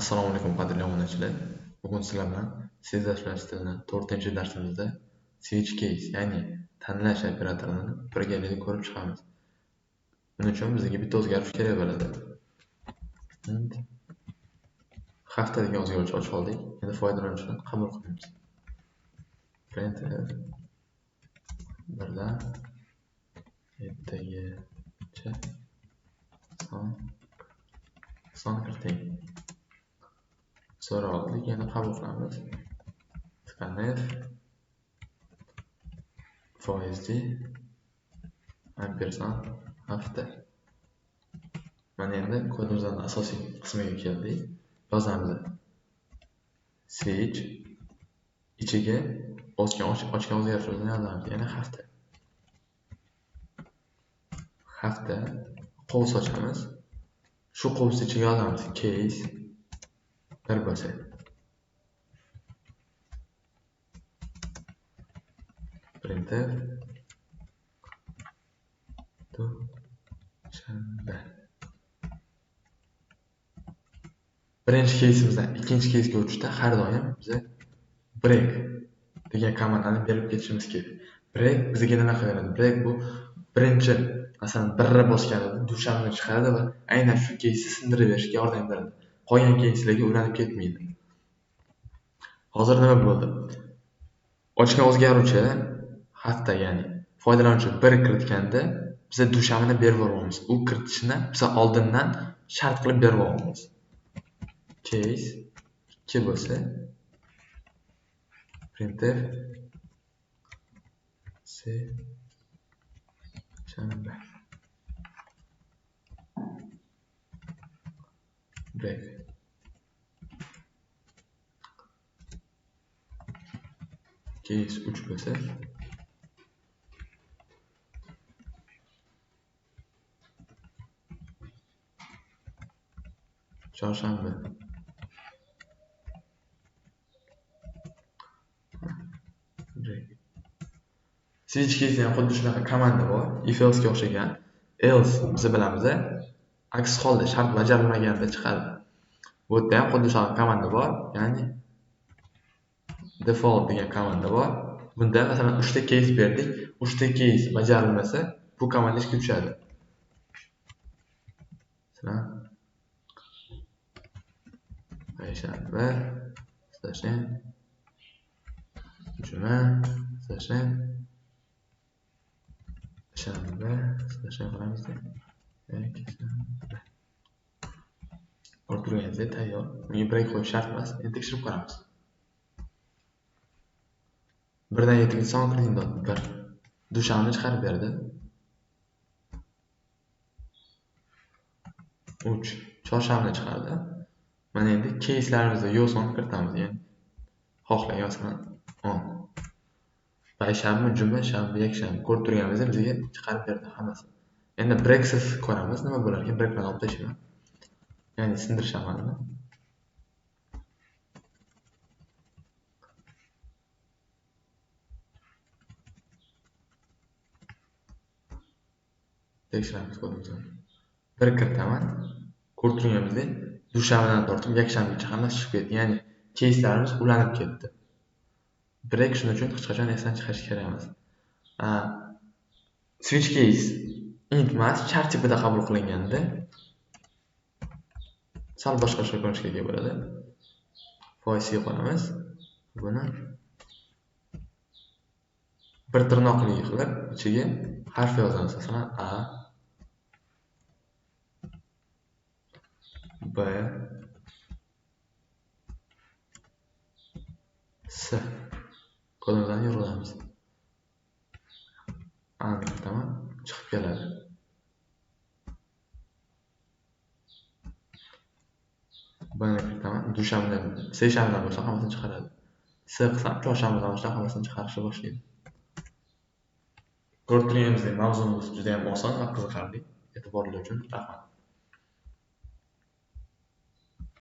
Assalomu alaykum qadrli obunachilar. Bugun sizlar bilan C++ tilini 4-darsimizda switch case, ya'ni tanlash operatorini birgalikda ko'rib chiqamiz. Buning uchun bizga bitta o'zgarish kerak bo'ladi. Int hafta degan o'zgaruvchi ochib oldik. Endi foydalanuvchidan qabul qilamiz. printf birdan yettagacha son son kiriting. So'rab oldik yana qabul qilamiz scanf foizli ampersand hafta. Mana endi kodimizning asosiy qismiga keldik. Yozamiz. Switch ichiga ochgan ochgan o'zgartirishlarni yozamiz. Yana hafta. Hafta. Qovus ochamiz. Shu qovusni ichiga yozamiz. Case Her bo'lsa printf dushanba birinchi keysimizdan ikkinchi keysga o'tishda har doim biza break degan komandani berib ketishimiz kerak. Break bizga nima qiladi break bu birinchi masalan birra bosganida dushanbani chiqaradi va aynan shu keysni sindirib berishga yordam beradi. Qolgan keyslarga ulanib ketmaydi. Hozir nima bo'ldi? Ochgan o'zgaruvchi hafta ya'ni foydalanuvchi bir kiritganda biza dushanbani berib yuboryapmiz u kiritishni biza oldindan shart qilib berib yuboryapmiz case ikki bo'lsa printf shanba breve. case uch bo'lsa Çarşamba. switch case ham xuddi shunaqa komanda bor if else ga o'xshagan. Else biz bilamiz aks holda shart bajarilmaganda chiqadi bu yerda ham xuddi shunaqa komanda bor ya'ni default degan komanda bor. Bunda masalan uchta keys berdik. Uchta keys bajarilmasa bu komanda ishga tushadi. Masalan payshanba slashin juma slashin shanba slashin qilamizda ko'rib turganingizdek tayyor bunga break qo'yish shart emas endi tekshirib ko'ramiz birdan yettigacha son kiriting bir dushanbani chiqarib berdi 3 chorshanbani chiqardi mana endi keyslarimizda yo sonni kiritamiz ya'ni xohlagan masalan o'n payshanba juma shanba yakshanba ko'rib turganingizdek bizga chiqarib berdi hammasi endi breksiz ko'ramiz nima bo'larkan brek bilan olib tashlayman ya'ni sindirish amalini tekshiramiz kodimizni bir kiritaman ko'rib dushanbadan tortib yakshanbagacha hammasi chiqib ketdi ya'ni keyslarimiz ulanib ketdi break shuning uchun hech qachon esdan chiqarish kerak emas switch case. Int emas char tipida qabul qilinganda sal boshqacha ko'rinishga ega bo'ladi foizga qo'yamiz buni bir tirnoqli qilib ichiga harf yozamiz masalan a b s. Qo'limizdan yurg'izamiz ani chiqib keladi. Bni kiritaman dushanbadan seshanbadan bo'lsa hammasini chiqaradi s qilsam chorshanbadan boshlab hammasini chiqarishni boshlaydi ko'rib turganingizdek mavzumiz judayam oson va qiziqarli e'tiborli uchun rahmat